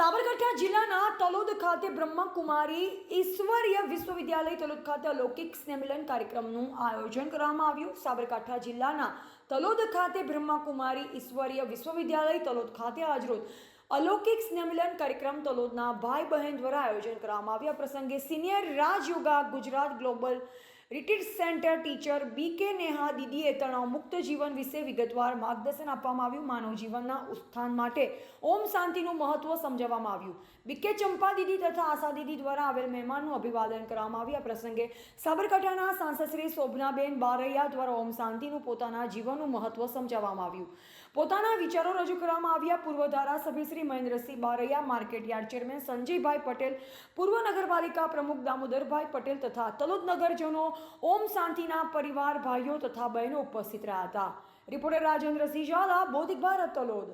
સાબરકાંઠા જિલ્લાના તલોદ ખાતે બ્રહ્મકુમારી ઈશ્વરીય વિશ્વવિદ્યાલય તલોદ ખાતે અલૌકિક સ્નેહમિલન કાર્યક્રમનું આયોજન કરવામાં આવ્યું. સાબરકાંઠા જિલ્લાના તલોદ ખાતે બ્રહ્મકુમારી ઈશ્વરીય વિશ્વવિદ્યાલય તલોદ ખાતે આજરોજ અલૌકિક સ્નેહમિલન કાર્યક્રમ તલોદના ભાઈ બહેન દ્વારા આયોજન કરવામાં આવ્યું. પ્રસંગે senior Rajyoga Gujarat global retreat centre teacher B K Neha દીદીએ તણાવ મુક્ત જીવન વિશે વિગતવાર માર્ગદર્શન આપવામાં આવ્યું. માનવ જીવનના ઉત્થાન માટે ઓમ શાંતિનું મહત્વ સમજાવવામાં આવ્યું. બી કે ચંપા દીદી તથા આશા દીદી દ્વારા આવેલ મહેમાનનું અભિવાદન કરવામાં આવ્યું. આ પ્રસંગે સાબરકાંઠાના સાંસદશ્રી શોભનાબેન બારૈયા દ્વારા ઓમ શાંતિનું પોતાના જીવનનું મહત્વ સમજાવવામાં આવ્યું. પોતાના વિચારો રજૂ કરવામાં આવ્યા. પૂર્વ ધારાસભ્ય Shri Mahendrasinh Baraiya, market yard chairman Sanjaybhai Patel, પૂર્વ નગરપાલિકા પ્રમુખ દામોદરભાઈ પટેલ તથા તલોદ નગરજનો ઓમ શાંતિના પરિવાર, ભાઈઓ તથા બહેનો ઉપસ્થિત રહ્યા હતા. રિપોર્ટર રાજેન્દ્ર સિંહ ઝાલા, બૌદ્ધિક ભારત તલોદ.